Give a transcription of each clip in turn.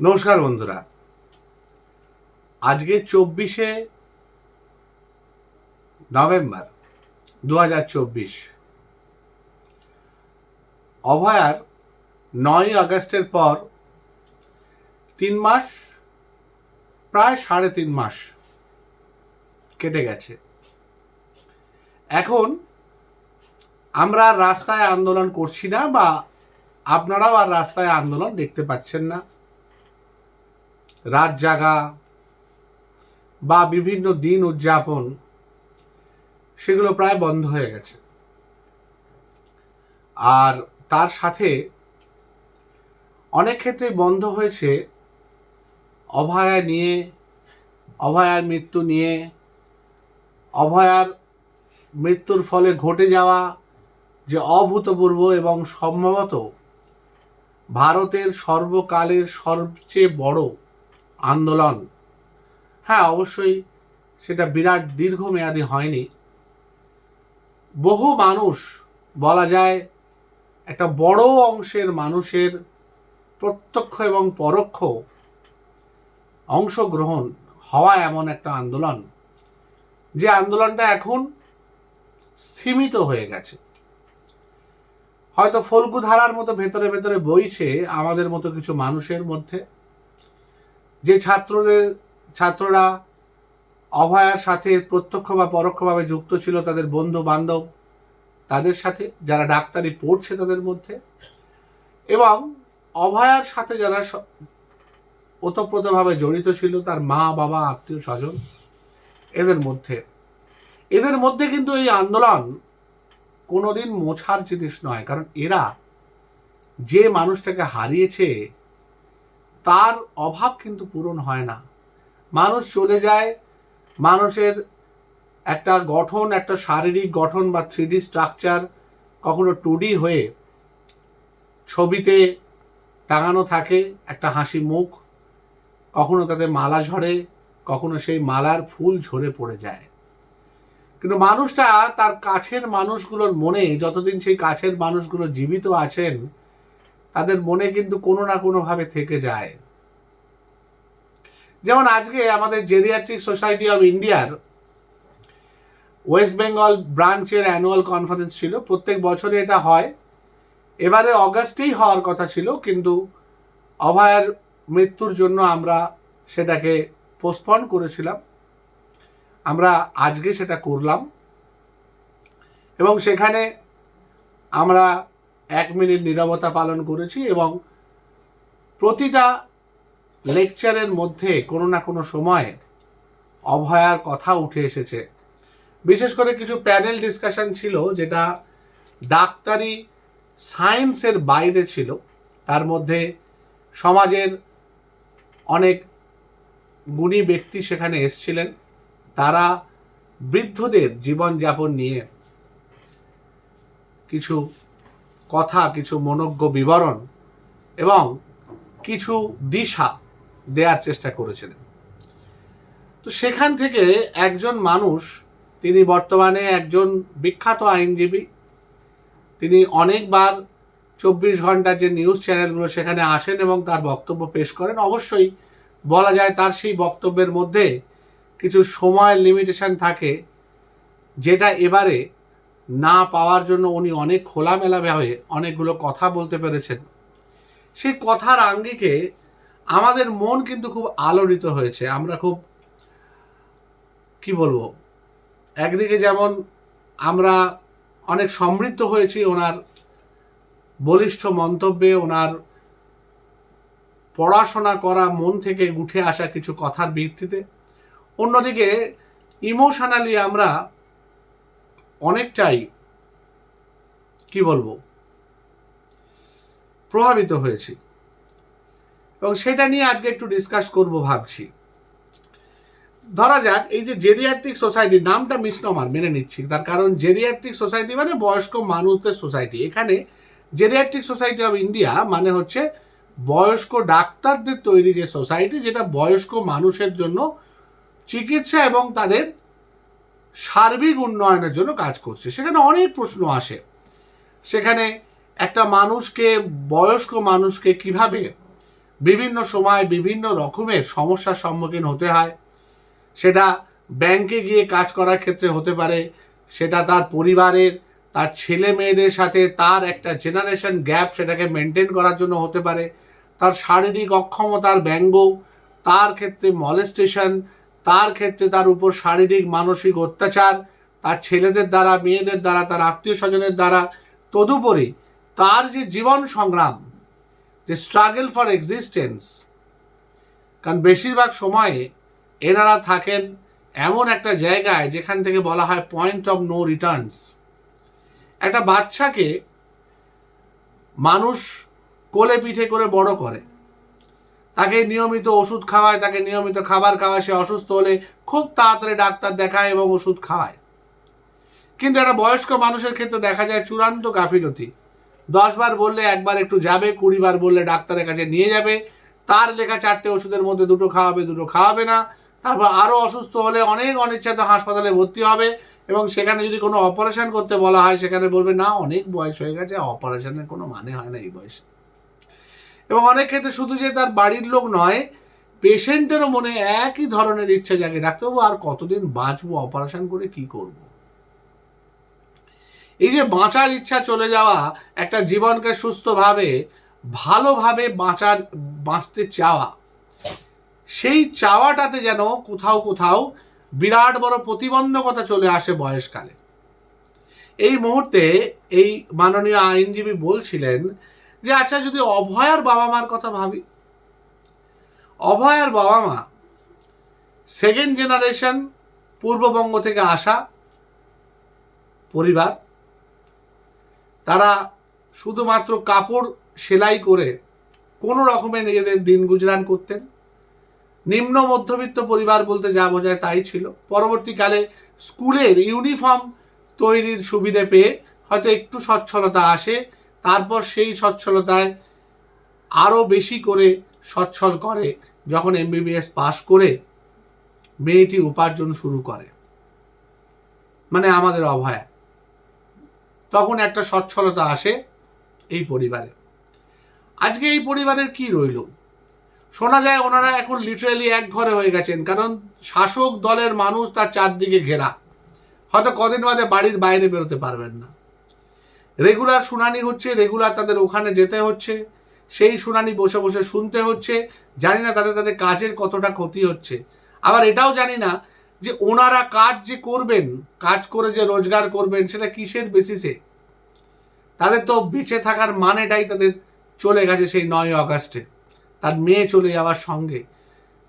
নমস্কার বন্ধুরা। আজকে চব্বিশে নভেম্বর দু হাজার চব্বিশ। অভয়ার নয় আগস্টের পর তিন মাস, প্রায় সাড়ে তিন মাস কেটে গেছে। এখন আমরা রাস্তায় আন্দোলন করছি না বা আপনারাও আর রাস্তায় আন্দোলন দেখতে পাচ্ছেন না। রাত জাগা বা বিভিন্ন দিন উদযাপন, সেগুলো প্রায় বন্ধ হয়ে গেছে। আর তার সাথে অনেক ক্ষেত্রে বন্ধ হয়েছে অভয়া নিয়ে, অভয়ার মৃত্যু নিয়ে, অভয়ার মৃত্যুর ফলে ঘটে যাওয়া যে অভূতপূর্ব এবং সম্ভবত ভারতের সর্বকালের সবচেয়ে বড় আন্দোলন। হ্যাঁ অবশ্যই সেটা বিরাট দীর্ঘমেয়াদী হয়নি। বহু মানুষ, বলা যায়, একটা বড় অংশের মানুষের প্রত্যক্ষ এবং পরোক্ষ অংশগ্রহণ হওয়া এমন একটা আন্দোলন। যে আন্দোলনটা এখন স্থিমিত হয়ে গেছে। হয়তো ফল্গু ধারার মতো ভেতরে ভেতরে বইছে আমাদের মতো কিছু মানুষের মধ্যে। যে ছাত্রদের, ছাত্ররা অভয়ার সাথে প্রত্যক্ষ বা পরোক্ষভাবে যুক্ত ছিল তাদের বন্ধু বান্ধব তাদের সাথে, যারা ডাক্তারি পড়ছে তাদের মধ্যে। এবং অভয়ার সাথে যারা ওতপ্রোতভাবে জড়িত ছিল তার মা, বাবা, আত্মীয়, স্বজন, এদের মধ্যে। এদের মধ্যে কিন্তু এই আন্দোলন কোনোদিন মোছার জিনিস নয়, কারণ এরা যে মানুষটাকে হারিয়েছে তার অভাব কিন্তু পূরণ হয় না। মানুষ চলে যায়, মানুষের একটা গঠন, একটা শারীরিক গঠন বা থ্রিডি স্ট্রাকচার কখনো টুডি হয়ে ছবিতে টাঙানো থাকে, একটা হাসি মুখ, কখনো তাতে মালা ঝরে, কখনো সেই মালার ফুল ঝরে পড়ে যায়। কিন্তু মানুষটা তার কাছের মানুষগুলোর মনে, যতদিন সেই কাছের মানুষগুলো জীবিত আছেন, তাদের মনে কিন্তু কোনো না কোনোভাবে থেকে যায়। যেমন আজকে আমাদের জেরিয়াট্রিক সোসাইটি অফ ইন্ডিয়ার ওয়েস্ট বেঙ্গল ব্রাঞ্চের অ্যানুয়াল কনফারেন্স ছিল। প্রত্যেক বছরে এটা হয়। এবারে অগাস্টেই হওয়ার কথা ছিল, কিন্তু অভয়ের মৃত্যুর জন্য আমরা সেটাকে পোস্টপন করেছিলাম। আমরা আজকে সেটা করলাম। এবং সেখানে আমরা এক মিনিট নীরবতা পালন করেছি এবং প্রতিটা লেকচারের মধ্যে কোনো না কোনো সময় অভয়ার কথা উঠে এসেছে। বিশেষ করে কিছু প্যানেল ডিসকাশন ছিল যেটা ডাক্তারি সায়েন্সের বাইরে ছিল। তার মধ্যে সমাজের অনেক গুণী ব্যক্তি সেখানে এসছিলেন। তারা বৃদ্ধদের জীবনযাপন নিয়ে কিছু কথা, কিছু মনজ্ঞ বিবরণ এবং কিছু দিশা দেওয়ার চেষ্টা করেছিলেন। তো সেখান থেকে একজন মানুষ, তিনি বর্তমানে একজন বিখ্যাত আইনজীবী, তিনি অনেকবার চব্বিশ ঘণ্টা যে নিউজ চ্যানেলগুলো সেখানে আসেন এবং তার বক্তব্য পেশ করেন, অবশ্যই বলা যায় তার সেই বক্তব্যের মধ্যে কিছু সময় লিমিটেশন থাকে, যেটা এবারে না পাওয়ার জন্য উনি অনেক খোলামেলাভাবে অনেকগুলো কথা বলতে পেরেছেন। সেই কথার আঙ্গিকে আমাদের মন কিন্তু খুব আলোড়িত হয়েছে। আমরা খুব, কি বলব, একদিকে যেমন আমরা অনেক সমৃদ্ধ হয়েছি ওনার বলিষ্ঠ মন্তব্যে, ওনার পড়াশোনা করা, মন থেকে উঠে আসা কিছু কথার ভিত্তিতে। অন্যদিকে ইমোশনালি আমরা অনেকটাই, কি বলব, প্রভাবিত হয়েছি। এবং সেটা নিয়ে আজকে একটু ডিসকাস করব ভাবছি। ধরা যাক, এই যে জেরিয়াট্রিক সোসাইটি নামটা মিসনমার মেনে নিচ্ছি। তার কারণ জেরিয়াট্রিক সোসাইটি মানে বয়স্ক মানুষদের সোসাইটি এখানে জেরিয়াট্রিক সোসাইটি অফ ইন্ডিয়া মানে হচ্ছে বয়স্ক ডাক্তারদের তৈরি যে সোসাইটি যেটা বয়স্ক মানুষের জন্য চিকিৎসা এবং তাদের সার্বিক উন্নয়নের জন্য কাজ করছে। সেখানে অনেক প্রশ্ন আসে। সেখানে একটা মানুষকে, বয়স্ক মানুষকে কীভাবে বিভিন্ন সময় বিভিন্ন রকমের সমস্যার সম্মুখীন হতে হয়। সেটা ব্যাংকে গিয়ে কাজ করার ক্ষেত্রে হতে পারে। সেটা তার পরিবারের, তার ছেলে মেয়েদের সাথে তার একটা জেনারেশন গ্যাপ সেটাকে মেনটেন করার জন্য হতে পারে। তার শারীরিক অক্ষমতার ব্যঙ্গ, তার ক্ষেত্রে মলেস্টেশন তার ক্ষেত্রে তার উপর শারীরিক মানসিক অত্যাচার, তার ছেলেদের দ্বারা, মেয়েদের দ্বারা, তার আত্মীয় স্বজনের দ্বারা। তদুপরি তার যে জীবন সংগ্রাম যে স্ট্রাগল ফর এক্সিস্টেন্স কারণ বেশিরভাগ সময়ে এনারা থাকেন এমন একটা জায়গায় যেখান থেকে বলা হয় পয়েন্ট অফ নো রিটার্নস একটা বাচ্চাকে মানুষ কোলে পিঠে করে বড় করে। তাকে নিয়মিত ওষুধ খাওয়ায়, তাকে নিয়মিত খাবার খাওয়ায়, সে অসুস্থ হলে খুব তাড়াতাড়ি ডাক্তার দেখায় এবং ওষুধ খাওয়ায়। কিন্তু একটা বয়স্ক মানুষের ক্ষেত্রে দেখা যায় চূড়ান্ত গাফিলতি। দশবার বললে একবার একটু যাবে, কুড়ি বার বললে ডাক্তারের কাছে নিয়ে যাবে। তার লেখা চারটে ওষুধের মধ্যে দুটো খাওয়াবে দুটো খাওয়াবে না। তারপর আরও অসুস্থ হলে অনেক অনিচ্ছাতে হাসপাতালে ভর্তি হবে এবং সেখানে যদি কোনো অপারেশন করতে বলা হয়, সেখানে বলবে, না, অনেক বয়স হয়ে গেছে, অপারেশনের কোনো মানে হয় না এই বয়সে। এবং অনেক ক্ষেত্রে শুধু যে তার বাড়ির লোক নয়, পেশেন্টেরও মনে একই ধরনের ইচ্ছা জাগে, ডাক্তারবাবু, আর কতদিন বাঁচবো, অপারেশন করে কি করব। এই যে বাঁচার ইচ্ছা চলে যাওয়া একটা জীবনকে সুস্থভাবে, ভালোভাবে বাঁচার, বাঁচতে চাওয়া। সেই চাওয়াটাতে যেন কোথাও কোথাও বিরাট বড় প্রতিবন্ধকতা চলে আসে বয়সকালে। এই মুহূর্তে এই মাননীয় আইনজীবী বলছিলেন যে আচ্ছা যদি অভয়ার বাবা মার কথা ভাবি? অভয়ার বাবা মা সেকেন্ড জেনারেশন পূর্ববঙ্গ থেকে আসা পরিবার তারা শুধুমাত্র কাপড় সেলাই করে কোনো রকমে নিজেদের দিন গুজরান করতেন। নিম্ন মধ্যবিত্ত পরিবার বলতে যা বোঝায় তাই ছিল। পরবর্তীকালে স্কুলের ইউনিফর্ম তৈরির সুবিধে পেয়ে হয়তো একটু সচ্ছলতা আসে, তারপর সেই সচ্ছলতায় আরও বেশি করে সচ্ছল করে যখন এমবিবিএস পাশ করে মেয়েটি উপার্জন শুরু করে। মানে আমাদের অভয়া। তখন একটা সচ্ছলতা আসে এই পরিবারে। আজকে এই পরিবারের কি রইল? শোনা যায় ওনারা এখন লিটারেলি এক ঘরে হয়ে গেছেন, কারণ শাসক দলের মানুষ তার চারদিকে ঘেরা। হয়তো কদিন বাদে বাড়ির বাইরে বেরোতে পারবেন না। রেগুলার শুনানি হচ্ছে, রেগুলার তাদের ওখানে যেতে হচ্ছে, সেই শুনানি বসে বসে শুনতে হচ্ছে, জানি না তাদের তাদের কাজের কতটা ক্ষতি হচ্ছে। আবার এটাও জানি না যে ওনারা কাজ যে করবেন, কাজ করে যে রোজগার করবেন, সেটা কিসের বেসিসে তাদের তো বেঁচে থাকার মানেটাই তাদের চলে গেছে সেই নয় আগস্টে তার মেয়ে চলে যাওয়ার সঙ্গে।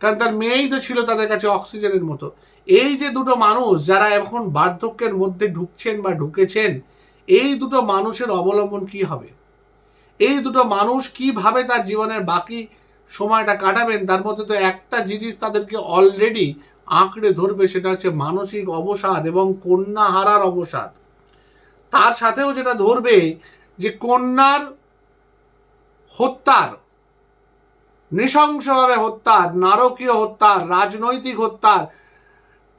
কারণ তার মেয়েই তো ছিল তাদের কাছে অক্সিজেনের মতো। এই যে দুটো মানুষ যারা এখন বার্ধক্যের মধ্যে ঢুকছেন বা ঢুকেছেন, এই দুটো মানুষের অবলম্বন কি হবে? এই দুটো মানুষ কীভাবে তার জীবনের বাকি সময়টা কাটাবেন, তার মধ্যে তো একটা জিনিস তাদেরকে অলরেডি আঁকড়ে ধরবে সেটা হচ্ছে মানসিক অবসাদ এবং কন্যা হারার অবসাদ। তার সাথেও যেটা ধরবে যে কন্যার হত্যার, নৃশংসভাবে হত্যার, নারকীয় হত্যার, রাজনৈতিক হত্যার,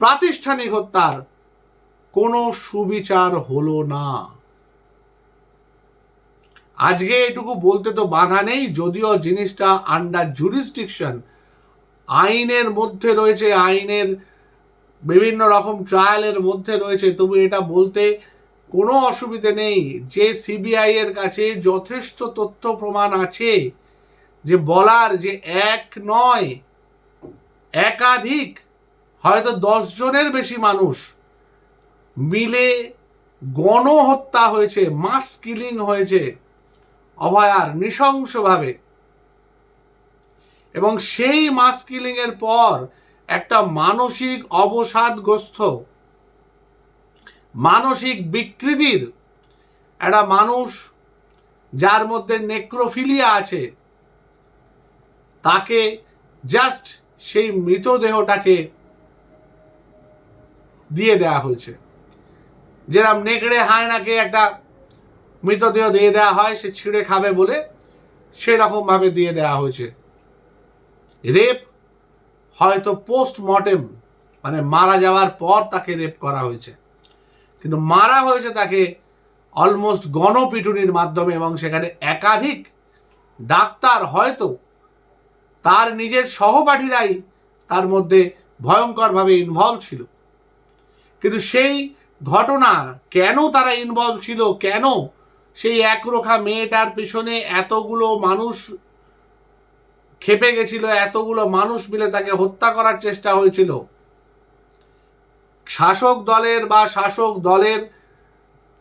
প্রাতিষ্ঠানিক হত্যার কোনো সুবিচার হলো না। আজকে এটুকু বলতে তো বাধা নেই, যদিও জিনিসটা আন্ডার জুরিসডিকশন আইনের মধ্যে রয়েছে, আইনের বিভিন্ন রকম ট্রায়ালের মধ্যে রয়েছে। তবু এটা বলতে কোনো অসুবিধে নেই যে সিবিআই এর কাছে যথেষ্ট তথ্য প্রমাণ আছে যে বলার যে এক নয়, একাধিক, হয়তো দশ জনের বেশি মানুষ মিলে গণহত্যা হয়েছে, মাস কিলিং হয়েছে, অভয়ার নৃশংসভাবে। এবং সেই মাস এর পর একটা মানসিক অবসাদগ্রস্ত, মানসিক বিকৃতির একটা মানুষ যার মধ্যে নেক্রোফিলিয়া আছে, তাকে জাস্ট সেই মৃতদেহটাকে দিয়ে দেওয়া হয়েছে। যেরকম নেকড়ে, হায়নাকে একটা মৃতদেহ দিয়ে দেওয়া হয়, সে ছিঁড়ে খাবে বলে সেরকমভাবে দিয়ে দেওয়া হয়েছে। রেপ হয়তো পোস্ট মর্টেম মানে মারা যাওয়ার পর তাকে রেপ করা হয়েছে। কিন্তু মারা হয়েছে তাকে অলমোস্ট গণপিটুনির মাধ্যমে এবং সেখানে একাধিক ডাক্তার হয়তো তার নিজের সহপাঠীরাই তার মধ্যে ভয়ঙ্করভাবে ইনভলভ ছিল। কিন্তু সেই ঘটনা কেন তারা ইনভলভ ছিল, কেন সেই একরোখা মেয়েটার পিছনে এতগুলো মানুষ খেপে গেছিল, এতগুলো মানুষ মিলে তাকে হত্যা করার চেষ্টা হয়েছিল। শাসক দলের বা শাসক দলের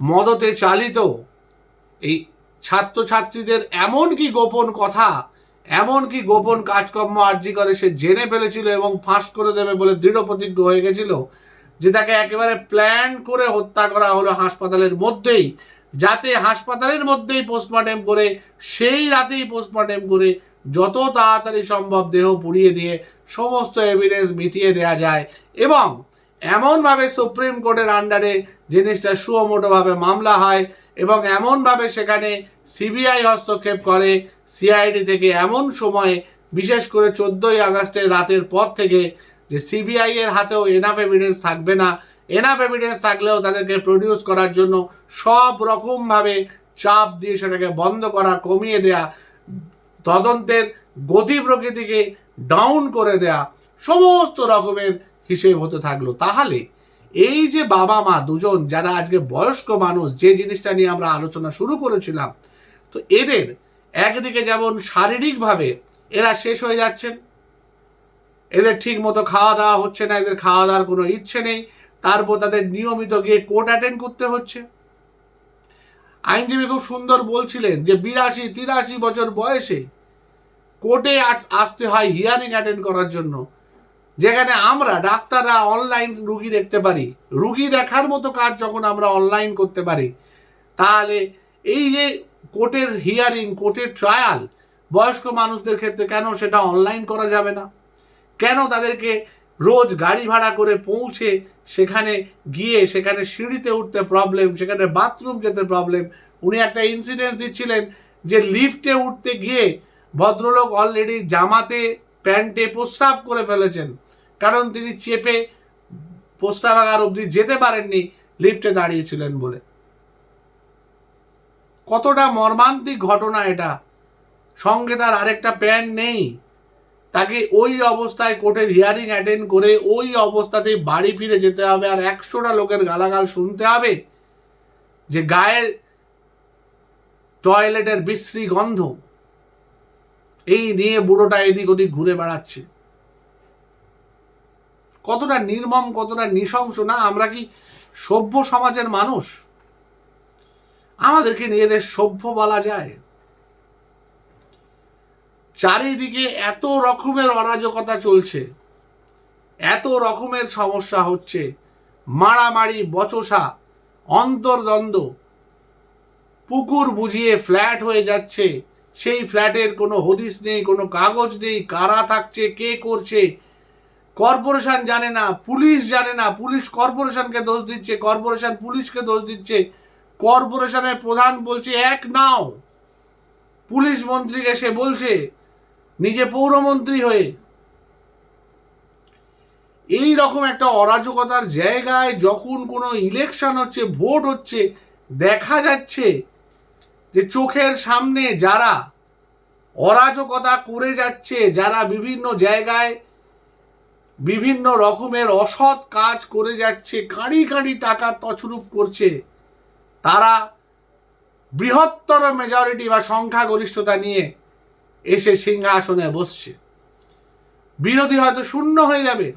মদতে চালিত এই ছাত্রছাত্রীদের এমন কি গোপন কথা, এমন কি গোপন কাজকর্ম আর্জি করে সে জেনে ফেলেছিল এবং ফাঁস করে দেবে বলে দৃঢ় প্রতিজ্ঞ হয়ে গেছিল, যে তাকে একেবারে প্ল্যান করে হত্যা করা হলো হাসপাতালের মধ্যেই, যাতে হাসপাতালের মধ্যেই পোস্টমর্টেম করে, সেই রাতেই পোস্টমর্টেম করে যত তাড়াতাড়ি সম্ভব দেহ পুড়িয়ে দিয়ে সমস্ত এভিডেন্স মিটিয়ে দেওয়া যায় এবং এমনভাবে সুপ্রিম কোর্টের আন্ডারে জিনিসটা সুমোটোভাবে মামলা হয় এবং এমনভাবে সেখানে সিবিআই হস্তক্ষেপ করে সিআইডি থেকে এমন সময়ে, বিশেষ করে চোদ্দোই আগস্টের রাতের পর থেকে যে সিবিআই এর হাতেও এনাফ এভিডেন্স থাকবে না। এনাফ এভিডেন্স থাকলেও তাদেরকে প্রডিউস করার জন্য সব রকমভাবে চাপ দিয়ে সেটাকে বন্ধ করা, কমিয়ে দেয়া তদন্তের গতি প্রকৃতিকে ডাউন করে দেয়া সমস্ত রকমের হিসেব হতে থাকল। তাহলে এই যে বাবা মা দুজন যারা আজকে বয়স্ক মানুষ, যে জিনিসটা নিয়ে আমরা আলোচনা শুরু করেছিলাম, তো এদের একদিকে যেমন শারীরিকভাবে এরা শেষ হয়ে যাচ্ছেন, এদের ঠিক মতো খাওয়া দাওয়া হচ্ছে না, এদের খাওয়া দাওয়ার কোনো ইচ্ছে নেই, তারপর তাদের নিয়মিত গিয়ে কোর্ট অ্যাটেন্ড করতে হচ্ছে। আইনজীবী খুব সুন্দর বলছিলেন যে বিরাশি তিরাশি বছর বয়সে কোর্টে আসতে হয় হিয়ারিং অ্যাটেন্ড করার জন্য। যেখানে আমরা, ডাক্তাররা অনলাইন রুগী দেখতে পারি। রুগী দেখার মতো কাজ যখন আমরা অনলাইন করতে পারি, তাহলে এই যে কোর্টের হিয়ারিং, কোর্টের ট্রায়াল, বয়স্ক মানুষদের ক্ষেত্রে কেন সেটা অনলাইন করা যাবে না? কেন তাদেরকে রোজ গাড়ি ভাড়া করে পৌঁছে সেখানে গিয়ে, সেখানে সিঁড়িতে উঠতে প্রবলেম সেখানে বাথরুম যেতে প্রবলেম উনি একটা ইনসিডেন্স দিচ্ছিলেন যে লিফটে উঠতে গিয়ে ভদ্রলোক অলরেডি জামাতে প্যান্টে প্রস্রাব করে ফেলেছেন। কারণ তিনি চেপে প্রস্তাবাগার অবধি যেতে পারেননি লিফটে দাঁড়িয়েছিলেন বলে। কতটা মর্মান্তিক ঘটনা এটা। সঙ্গে তার আরেকটা প্যান্ট নেই। তাকে ওই অবস্থায় কোর্টের হিয়ারিং অ্যাটেন্ড করে ওই অবস্থাতেই বাড়ি ফিরে যেতে হবে আর একশোটা লোকের গালাগাল শুনতে হবে যে গায়ের টয়লেটের বিশ্রী গন্ধ। এই নিয়ে বুড়োটা এদিক ওদিক ঘুরে বেড়াচ্ছে। কতটা নির্মম, কতটা নৃশংস, না, আমরা কি সভ্য সমাজের মানুষ? আমাদেরকে নিজেদের সভ্য বলা যায়। চারিদিকে এত রকমের অরাজকতা চলছে, এত রকমের সমস্যা হচ্ছে, মারামারি, বচসা, অন্তর্দ্বন্দ্ব, পুকুর বুঝিয়ে ফ্ল্যাট হয়ে যাচ্ছে, সেই ফ্ল্যাটের কোনো হদিস নেই, কোনো কাগজ নেই, কারা থাকছে, কে করছে, কর্পোরেশন জানে না, পুলিশ জানে না, পুলিশ কর্পোরেশনকে দোষ দিচ্ছে, কর্পোরেশন পুলিশকে দোষ দিচ্ছে, কর্পোরেশনের প্রধান বলছে, এক নাও। পুলিশ মন্ত্রীকে সে বলছে নিজে পৌরমন্ত্রী হয়ে। এই রকম একটা অরাজকতার জায়গায় যখন কোনো ইলেকশন হচ্ছে ভোট হচ্ছে, দেখা যাচ্ছে যে চোখের সামনে যারা অরাজকতা করে যাচ্ছে, যারা বিভিন্ন জায়গায় বিভিন্ন রকমের অসৎ কাজ করে যাচ্ছে কাঁড়ি কাঁড়ি টাকা তছরূপ করছে, তারা বৃহত্তর মেজরিটি বা সংখ্যাগরিষ্ঠতা নিয়ে এসে সিংহাসনে বসছে। বিরোধী হয়তো শূন্য হয়ে যাবে।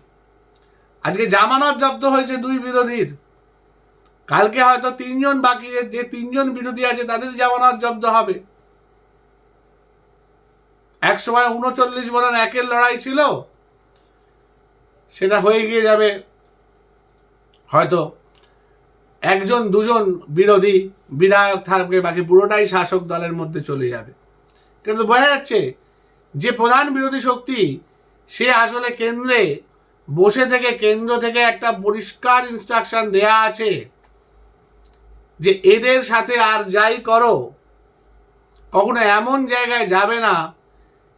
আজকে জামানত জব্দ হয়েছে দুই বিরোধীর। কালকে হয়তো তিনজন বাকি যে তিনজন বিরোধী আছে, তাদের জামানত জব্দ হবে। এক সময় উনচল্লিশ বনাম একের লড়াই ছিল। সেটা হয়ে গিয়ে যাবে। হয়তো একজন, দুজন বিরোধী বিধায়ক থাকবে, বাকি পুরোটাই শাসক দলের মধ্যে চলে যাবে। কিন্তু বোঝা যাচ্ছে যে প্রধান বিরোধী শক্তি, সে আসলে কেন্দ্রে বসে থেকে, কেন্দ্র থেকে একটা পরিষ্কার ইনস্ট্রাকশন দেয়া আছে যে এদের সাথে আর যাই করো, কখনো এমন জায়গায় যাবে না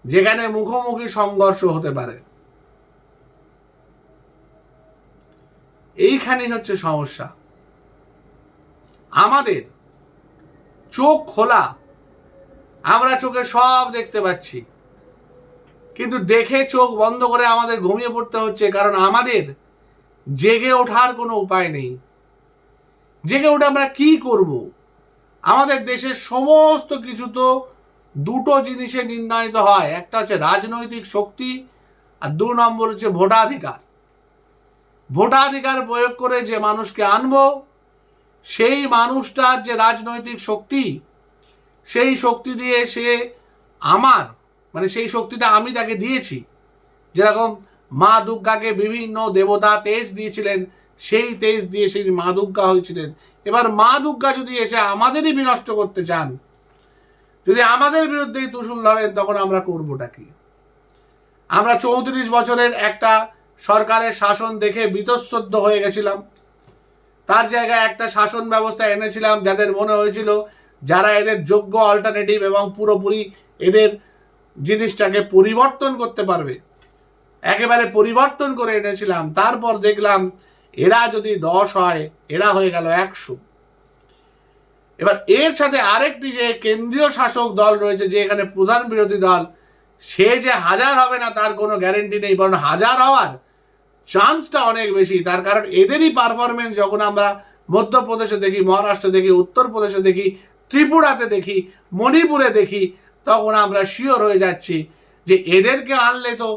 যেখানে মুখোমুখি সংঘর্ষ হতে পারে। এইখানেই হচ্ছে সমস্যা। আমাদের চোখ খোলা আমরা চোখে সব দেখতে পাচ্ছি। কিন্তু দেখে চোখ বন্ধ করে আমাদের ঘুমিয়ে পড়তে হচ্ছে, কারণ আমাদের জেগে ওঠার কোনো উপায় নেই। জেগে উঠে আমরা কি করব? আমাদের দেশের সমস্ত কিছু তো দুটো জিনিসে নির্ণয়িত হয়। একটা হচ্ছে রাজনৈতিক শক্তি আর দু নম্বর হচ্ছে ভোটাধিকার। ভোটাধিকার প্রয়োগ করে যে মানুষকে আনব, সেই মানুষটার যে রাজনৈতিক শক্তি সেই শক্তি দিয়ে সে আমার মানে সেই শক্তিটা আমি তাকে দিয়েছি। যেরকম মা দুর্গাকে বিভিন্ন দেবতা তেজ দিয়েছিলেন, সেই তেজ দিয়ে সেই মা দুর্গা হয়েছিলেন। এবার মা দুর্গা যদি এসে আমাদেরই বিনষ্ট করতে চান, যদি আমাদের বিরুদ্ধেই তুষুল ধরেন তখন আমরা করবোটা কি? আমরা চৌত্রিশ বছরের একটা সরকারের শাসন দেখে বীতশ্রদ্ধ হয়ে গেছিলাম। তার জায়গায় একটা শাসন ব্যবস্থা এনেছিলাম, যাদের মনে হয়েছিল যারা এদের যোগ্য অল্টারনেটিভ এবং পুরোপুরি এদের জিনিসটাকে পরিবর্তন করতে পারবে। একেবারে পরিবর্তন করে এনেছিলাম, তারপর দেখলাম এরা যদি দশ হয়, এরা হয়ে গেল একশো। এবার এর সাথে আরেকটি যে কেন্দ্রীয় শাসক দল রয়েছে, যে এখানে প্রধান বিরোধী দল, সে যে হাজার হবে না তার কোনো গ্যারেন্টি নেই, বরং হাজার হওয়ার চান্সটা অনেক বেশি। তার কারণ এদেরই পারফরমেন্স যখন আমরা মধ্যপ্রদেশে দেখি, মহারাষ্ট্রে দেখি, উত্তরপ্রদেশে দেখি ত্রিপুরাতে দেখি, মণিপুরে দেখি, তখন আমরা শিওর হয়ে যাচ্ছি যে এদেরকে আনলে তো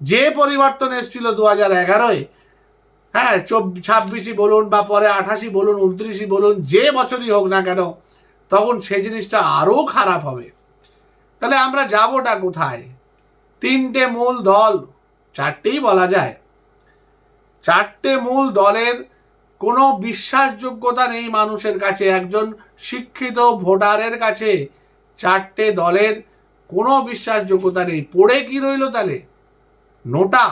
যে পরিবর্তন এসেছিল দু হাজার এগারোয় হ্যাঁ ছাব্বিশই বলুন বা পরে আঠাশি বলুন, উনত্রিশই বলুন, যে বছরই হোক না কেন, তখন সেই জিনিসটা আরও খারাপ হবে। তাহলে আমরা যাবোটা কোথায়? তিনটে মূল দল, চারটেই বলা যায়। চারটে মূল দলের কোনো বিশ্বাসযোগ্যতা নেই মানুষের কাছে। একজন শিক্ষিত ভোটারের কাছে চারটে দলের কোনো বিশ্বাসযোগ্যতা নেই। পড়ে কি রইল তাহলে? নোটা।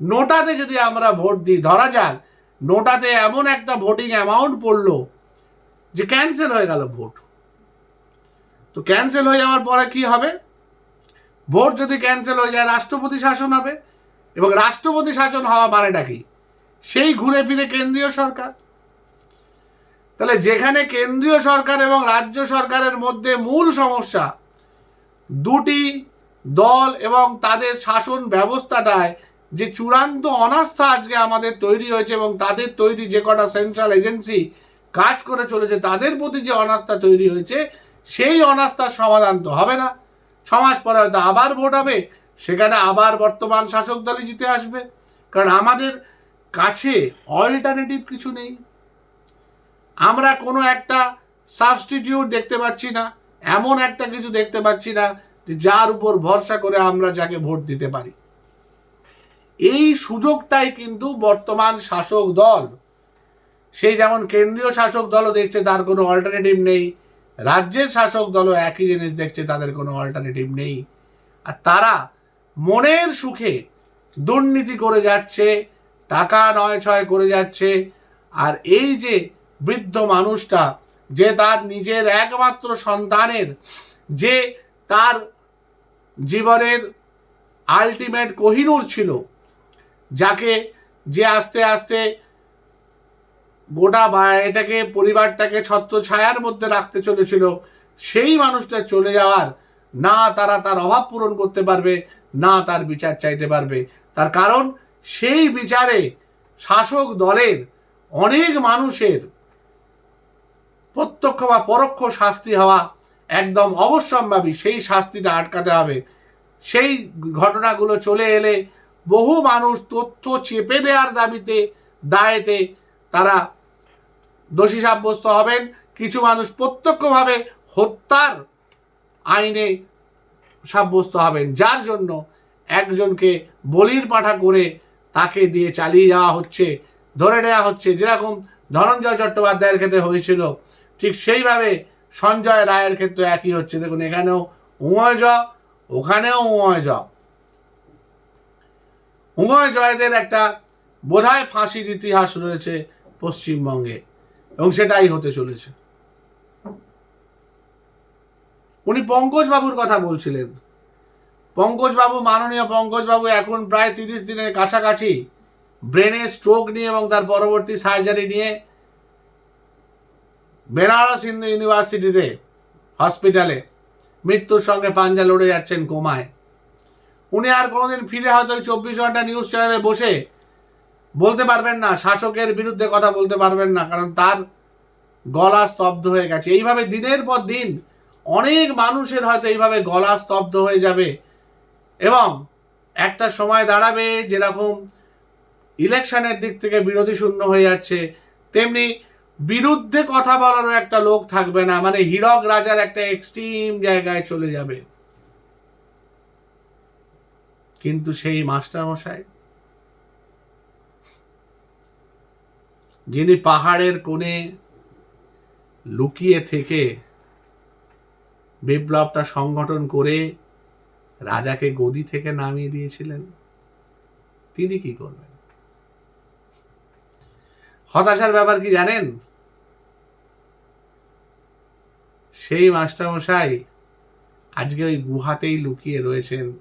নোটাতে যদি আমরা ভোট দিই, ধরা যাক, নোটাতে এমন একটা ভোটিং অ্যামাউন্ট পড়ল যে ক্যান্সেল হয়ে গেল ভোট। তো ক্যান্সেল হয়ে যাওয়ার পরে কি হবে? ভোট যদি ক্যান্সেল হয়ে যায়, রাষ্ট্রপতি শাসন হবে। এবং রাষ্ট্রপতি শাসন হওয়া মানেটা কি? সেই ঘুরে ফিরে কেন্দ্রীয় সরকার। তাহলে যেখানে কেন্দ্রীয় সরকার এবং রাজ্য সরকারের মধ্যে মূল সমস্যা, দুটি দল এবং তাদের শাসন ব্যবস্থাটায় যে চূড়ান্ত অনাস্থা আজকে আমাদের তৈরি হয়েছে এবং তাদের তৈরি যে কটা সেন্ট্রাল এজেন্সি কাজ করে চলেছে, তাদের প্রতি যে অনাস্থা তৈরি হয়েছে, সেই অনাস্থার সমাধান তো হবে না। ছ মাস পরে হয়তো আবার ভোট হবে, সেখানে আবার বর্তমান শাসক দলই জিতে আসবে। কারণ আমাদের কাছে অল্টারনেটিভ কিছু নেই। আমরা কোনো একটা সাবস্টিটিউট দেখতে পাচ্ছি না, এমন একটা কিছু দেখতে পাচ্ছি না যার উপর ভরসা করে আমরা যাকে ভোট দিতে পারি। এই সুযোগটাই কিন্তু বর্তমান শাসক দল। সেই যেমন কেন্দ্রীয় শাসক দলও দেখছে তার কোনো অল্টারনেটিভ নেই, রাজ্যের শাসক দলও একই জিনিস দেখছে তাদের কোনো অল্টারনেটিভ নেই। আর তারা মনের সুখে দুর্নীতি করে যাচ্ছে টাকা নয় ছয় করে যাচ্ছে। আর এই যে বৃদ্ধ মানুষটা, যে তার নিজের একমাত্র সন্তানের, যে তার জীবনের আলটিমেট কোহিনূর ছিল, যাকে যে আস্তে আস্তে গোটা বা এটাকে, পরিবারটাকে ছত্র ছায়ার মধ্যে রাখতে চলেছিল, সেই মানুষটা চলে যাওয়ার, না তারা তার অভাব পূরণ করতে পারবে, না তার বিচার চাইতে পারবে। তার কারণ সেই বিচারে শাসক দলের অনেক মানুষের প্রত্যক্ষ বা পরোক্ষ শাস্তি হওয়া একদম অবশ্যম্ভাবী সেই শাস্তিটা আটকাতে হবে। সেই ঘটনাগুলো চলে এলে বহু মানুষ তথ্য চেপে দেওয়ার দাবিতে, দায়েতে তারা দোষী সাব্যস্ত হবেন। কিছু মানুষ প্রত্যক্ষভাবে হত্যার আইনে সাব্যস্ত হবেন, যার জন্য একজনকে বলির পাঠা করে তাকে দিয়ে চালিয়ে যাওয়া হচ্ছে, ধরে নেওয়া হচ্ছে। যেরকম ধনঞ্জয় চট্টোপাধ্যায়ের ক্ষেত্রে হয়েছিল, ঠিক সেইভাবে সঞ্জয় রায়ের ক্ষেত্রে একই হচ্ছে। দেখুন, এখানেও উময় জ, ওখানেও উময় জ। উময় জয়দের একটা বোধহয় ফাঁসির ইতিহাস রয়েছে পশ্চিমবঙ্গে, এবং সেটাই হতে চলেছে। উনি পঙ্কজবাবুর কথা বলছিলেন। পঙ্কজবাবু, মাননীয় পঙ্কজবাবু এখন প্রায় তিরিশ দিনের কাছাকাছি ব্রেনে স্ট্রোক নিয়ে এবং তার পরবর্তী সার্জারি নিয়ে বেনারস হিন্দু ইউনিভার্সিটিতে হসপিটালে মৃত্যুর সঙ্গে পাঞ্জা লড়ে যাচ্ছেন কোমায়। উনি আর কোনোদিন ফিরে হয়তো ওই চব্বিশ ঘণ্টা নিউজ চ্যানেলে বসে বলতে পারবেন না, শাসকের বিরুদ্ধে কথা বলতে পারবেন না, কারণ তার গলা স্তব্ধ হয়ে গেছে। এইভাবে দিনের পর দিন অনেক মানুষের হয়তো এইভাবে গলা স্তব্ধ হয়ে যাবে। এবং একটা সময় দাঁড়াবে যেরকম ইলেকশনের দিক থেকে বিরোধী শূন্য হয়ে যাচ্ছে, তেমনি বিরুদ্ধে কথা বলারও একটা লোক থাকবে না মানে হীরক রাজার একটা এক্সট্রিম জায়গায় চলে যাবে। কিন্তু সেই মাস্টার মশাই, যিনি পাহাড়ের কোণে লুকিয়ে থেকে বিপ্লবটা সংগঠন করে রাজাকে গদি থেকে নামিয়ে দিয়েছিলেন। তিনি কি করবেন? হতাশার ব্যাপার কি জানেন? সেই মাস্টারমশাই আজকে ওই গুহাতেই লুকিয়ে রয়েছেন।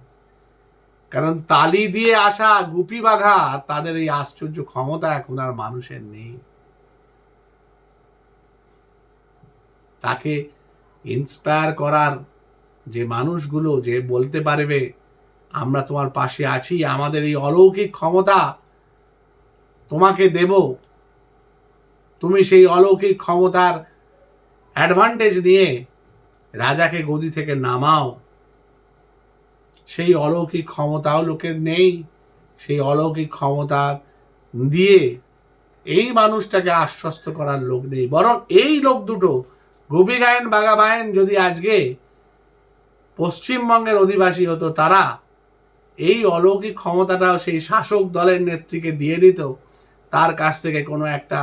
কারণ তালি দিয়ে আসা গুপি বাঘা তাদের এই আশ্চর্য ক্ষমতা এখন আর মানুষের নেই। তাকে ইন্সপায়ার করার যে মানুষগুলো যে বলতে পারবে, আমরা তোমার পাশে আছি, আমাদের এই অলৌকিক ক্ষমতা তোমাকে দেব। তুমি সেই অলৌকিক ক্ষমতার অ্যাডভান্টেজ নিয়ে রাজাকে গদি থেকে নামাও। সেই অলৌকিক ক্ষমতাও লোকের নেই, সেই অলৌকিক ক্ষমতা দিয়ে এই মানুষটাকে আশ্বস্ত করার লোক নেই। বরং এই লোক দুটো গোপী গায়েন বাগা বায়েন যদি আজকে পশ্চিমবঙ্গের অধিবাসী হতো তারা, এই অলৌকিক ক্ষমতাটাও সেই শাসক দলের নেত্রীকে দিয়ে দিত, তার কাছ থেকে কোনো একটা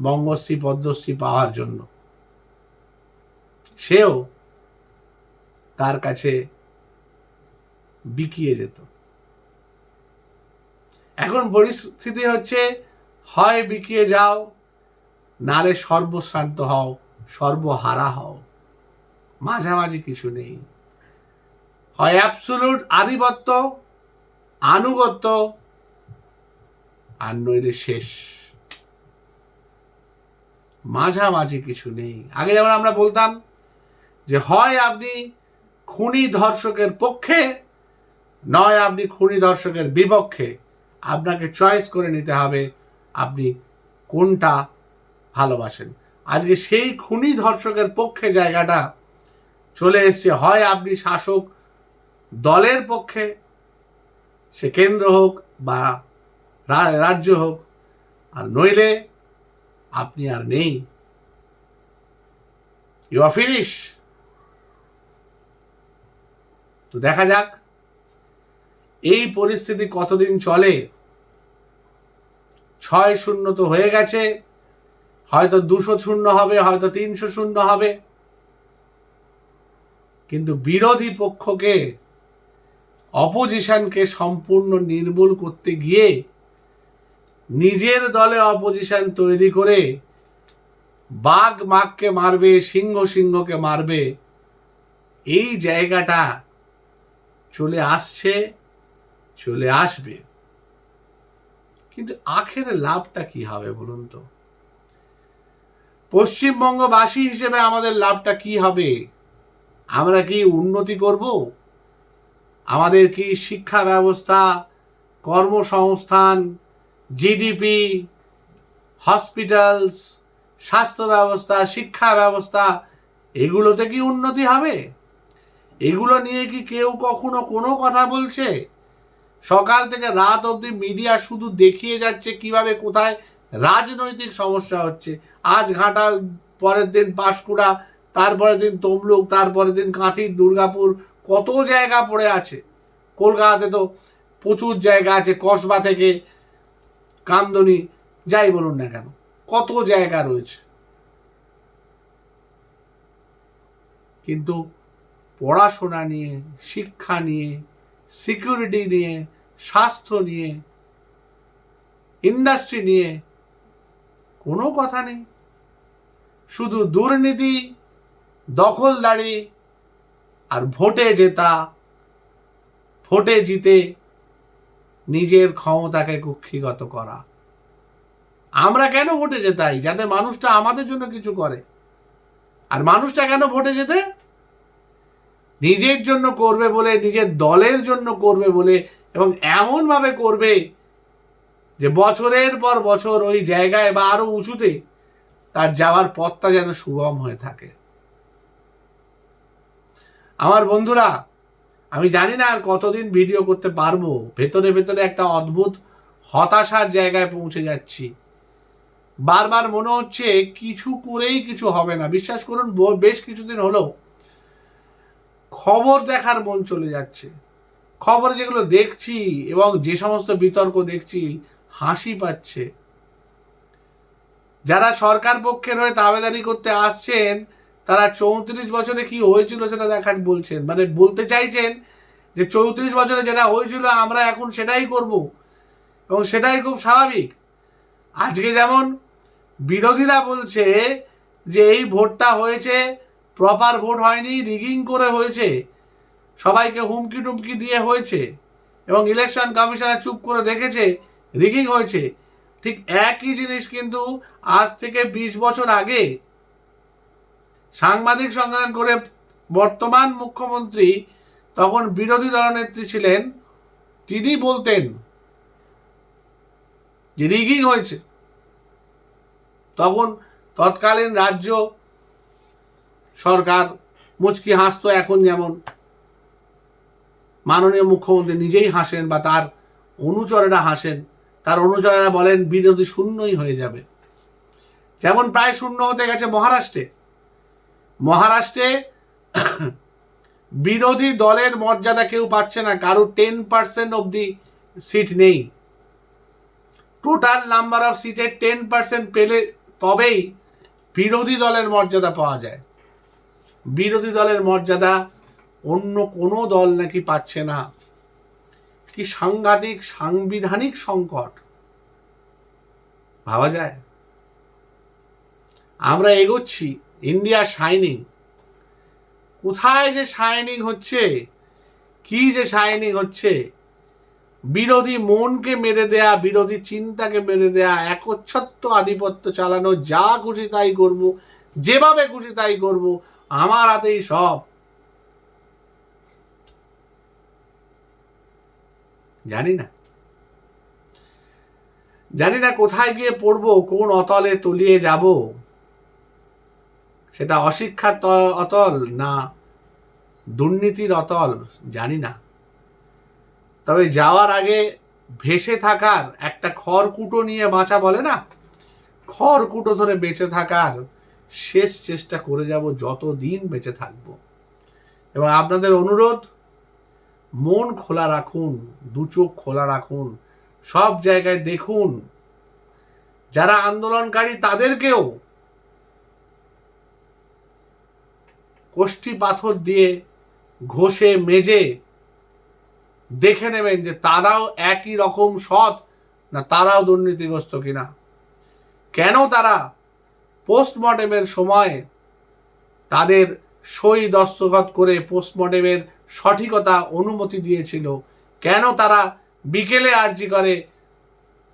বঙ্গশ্রী, পদ্মশ্রী পাওয়ার জন্য। সেও তার কাছে বিকিয়ে যেত। এখন পরিস্থিতি হচ্ছে, হয় বিকিয়ে যাও, নালে সর্বশ্রান্ত হও, সর্বহারা হও, মাঝামাঝি কিছু নেই। হয় অ্যাবসুলুট আধিপত্য, আনুগত্য, আর নইলে শেষ। মাঝামাঝি কিছু নেই। আগে যেমন আমরা বলতাম যে, হয় আপনি খুনি ধর্ষকের পক্ষে, নয় আপনি খুনি ধর্ষকের বিপক্ষে। আপনাকে চয়েস করে নিতে হবে আপনি কোনটা ভালোবাসেন। আজকে সেই খুনি ধর্ষকের পক্ষে জায়গাটা চলে এসছে। হয় আপনি শাসক দলের পক্ষে সে কেন্দ্র হোক বা রাজ্য হোক, আর নইলে আপনি আর নেই। ইউ আর ফিনিশ তো দেখা যাক, এই পরিস্থিতি কতদিন চলে? ছয় শূন্য তো হয়ে গেছে, হয়তো দুশো শূন্য হবে, হয়তো তিনশো শূন্য হবে। কিন্তু বিরোধী পক্ষকে অপোজিশনকে সম্পূর্ণ নির্মূল করতে গিয়ে নিজের দলে অপোজিশন তৈরি করে বাঘ মাঘকে মারবে, সিংহ সিংহকে মারবে, এই জায়গাটা চলে আসছে, চলে আসবে। কিন্তু আখের লাভটা কি হবে বলুন তো? পশ্চিমবঙ্গবাসী হিসেবে আমাদের লাভটা কি হবে? আমরা কি উন্নতি করব? আমাদের কি শিক্ষা ব্যবস্থা, কর্মসংস্থান জিডিপি হসপিটালস স্বাস্থ্য ব্যবস্থা, শিক্ষা ব্যবস্থা, এগুলোতে কি উন্নতি হবে? এগুলো নিয়ে কি কেউ কখনো কোনো কথা বলছে? সকাল থেকে রাত অবধি মিডিয়া শুধু দেখিয়ে যাচ্ছে কীভাবে কোথায় রাজনৈতিক সমস্যা হচ্ছে। আজ ঘাটাল, পরের দিন পাঁশকুড়া তারপরের দিন তমলুক, তারপরের দিন কাঁথি, দুর্গাপুর কত জায়গা পড়ে আছে? কলকাতাতে তো প্রচুর জায়গা আছে, কসবা থেকে কামদনি, যাই বলুন না কেন, কত জায়গা রয়েছে? কিন্তু পড়াশোনা নিয়ে, শিক্ষা নিয়ে সিকিউরিটি নিয়ে, স্বাস্থ্য নিয়ে ইন্ডাস্ট্রি নিয়ে কোনো কথা নেই। শুধু দুর্নীতি, দখলদারি আর ভোটে জেতা, ভোটে জিতে নিজের ক্ষমতাকে কুক্ষিগত করা। আমরা কেন ভোটে জেতাই? যাতে মানুষটা আমাদের জন্য কিছু করে। আর মানুষটা কেন ভোটে যেতে নিজের জন্য করবে বলে, নিজের দলের জন্য করবে বলে এবং এমনভাবে করবে যে বছরের পর বছর ওই জায়গায় বা আরও উঁচুতে তার যাওয়ার পথটা যেন সুগম হয়ে থাকে। আমার বন্ধুরা, আমি জানি না আর কতদিন ভিডিও করতে পারব। ভেতরে ভেতরে একটা অদ্ভুত হতাশার জায়গায় পৌঁছে যাচ্ছি। বারবার মনে হচ্ছে কিছু করেই কিছু হবে না। বিশ্বাস করুন বেশ কিছুদিন হলো খবর দেখার মন চলে যাচ্ছে। খবর যেগুলো দেখছি এবং যে সমস্ত বিতর্ক দেখছি, হাসি পাচ্ছে। যারা সরকার পক্ষের হয়ে দাবেদারি করতে আসছেন তারা চৌত্রিশ বছরে কি হয়েছিল সেটা দেখা বলছেন। মানে বলতে চাইছেন যে চৌত্রিশ বছরে যেটা হয়েছিল, আমরা এখন সেটাই করব। এবং সেটাই খুব স্বাভাবিক। আজকে যেমন বিরোধীরা বলছে যে এই ভোটটা হয়েছে প্রপার ভোট হয়নি রিগিং করে হয়েছে, সবাইকে হুমকি টুমকি দিয়ে হয়েছে, এবং ইলেকশন কমিশনার চুপ করে দেখেছে রিগিং হয়েছে। ঠিক একই জিনিস কিন্তু আজ থেকে বিশ বছর আগে সাংবাদিক সম্মেলন করে বর্তমান মুখ্যমন্ত্রী তখন বিরোধী দলনেত্রী ছিলেন তিনি বলতেন, যে রিগিং হয়েছে। তখন তৎকালীন রাজ্য সরকার মুচকি হাসতো, এখন যেমন মাননীয় মুখ্যমন্ত্রী নিজেই হাসেন বা তার অনুচরেরা হাসেন, তার অনুচরেরা বলেন, বিরোধী শূন্যই হয়ে যাবে। যেমন প্রায় শূন্য হতে গেছে মহারাষ্ট্রে। মহারাষ্ট্রে বিরোধী দলের মর্যাদা কেউ পাচ্ছে না। কারও টেন পার্সেন্ট অবধি সিট নেই। টোটাল নাম্বার অফ সিটের টেন পার্সেন্ট পেলে তবেই বিরোধী দলের মর্যাদা পাওয়া যায়। বিরোধী দলের মর্যাদা অন্য কোনো দল নাকি পাচ্ছে না। কি সাংঘাতিক, সাংবিধানিক সংকট। ভাবা যায়। আমরা এগোচ্ছি। ইন্ডিয়া শাইনিং কোথায় যে শাইনিং হচ্ছে? কি যে শাইনিং হচ্ছে? বিরোধী মনকে মেরে দেয়া, বিরোধী চিন্তাকে মেরে দেয়া, একচ্ছত্ব আধিপত্য চালানো, যা খুশি তাই করব, যেভাবে খুশি তাই করব, আমার হাতেই সব। জানি না। জানি না কোথায় গিয়ে পড়ব, কোন অতলে তলিয়ে যাব। সেটা অশিক্ষার অতল না দুর্নীতির অতল জানি না। তবে যাওয়ার আগে ভেসে থাকার একটা খড়কুটো নিয়ে বাঁচা বলে না? খড়কুটো ধরে বেঁচে থাকার শেষ চেষ্টা করে যাব যত দিন বেঁচে থাকব। এবং আপনাদের অনুরোধ, মন খোলা রাখুন, দু চোখ খোলা রাখুন, সব জায়গায় দেখুন। যারা আন্দোলনকারী তাদেরকেও কোষ্ঠী পাথর দিয়ে ঘষে মেজে দেখে নেবেন যে তারাও একই রকম সৎ না তারাও দুর্নীতিগ্রস্ত কিনা। কেন তারা পোস্টমর্টেমের সময় তাদের সই দস্তখত করে পোস্টমর্টেমের সঠিকতা অনুমতি দিয়েছিল? কেন তারা বিকেলে আর্জি করে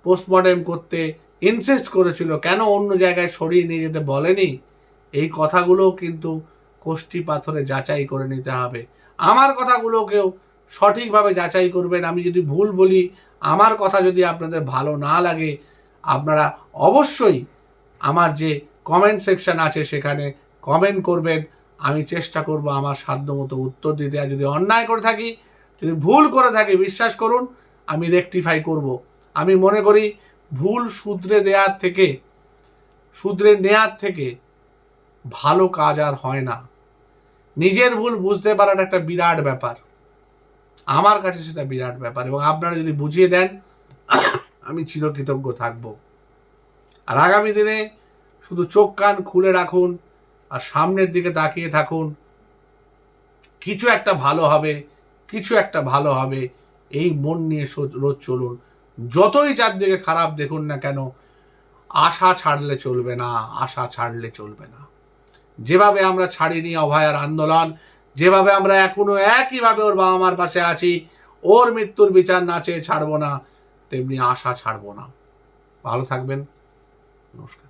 পোস্টমর্টেম করতে ইনসিস্ট করেছিল? কেন অন্য জায়গায় সরিয়ে নিয়ে যেতে বলেনি? এই কথাগুলোও কিন্তু কোষ্ঠী পাথরে যাচাই করে নিতে হবে। আমার কথাগুলোকেও সঠিকভাবে যাচাই করবেন। আমি যদি ভুল বলি, আমার কথা যদি আপনাদের ভালো না লাগে, আপনারা অবশ্যই আমার যে কমেন্ট সেকশন আছে সেখানে কমেন্ট করবেন। আমি চেষ্টা করব আমার সাধ্যমতো উত্তর দিতে। আর যদি অন্যায় করে থাকি, যদি ভুল করে থাকি, বিশ্বাস করুন, আমি রেকটিফাই করব। আমি মনে করি, ভুল শুধরে দেওয়ার থেকে শুধরে নেয়ার থেকে ভালো কাজ আর হয় না। নিজের ভুল বুঝতে পারার একটা বিরাট ব্যাপার। আমার কাছে সেটা বিরাট ব্যাপার এবং আপনারা যদি বুঝিয়ে দেন, আমি চিরকৃতজ্ঞ থাকব। আর আগামী দিনে শুধু চোখ কান খুলে রাখুন আর সামনের দিকে তাকিয়ে থাকুন। কিছু একটা ভালো হবে, কিছু একটা ভালো হবে, এই মন নিয়ে রোজ চলুন। যতই চারদিকে খারাপ দেখুন না কেন, আশা ছাড়লে চলবে না, আশা ছাড়লে চলবে না। যেভাবে আমরা ছাড়িনি অভয়ার আন্দোলন, যেভাবে আমরা এখনও একইভাবে ওর বাবা মার পাশে আছি, ওর মৃত্যুর বিচার না চেয়ে ছাড়বো না, তেমনি আশা ছাড়বো না। ভালো থাকবেন। নমস্কার।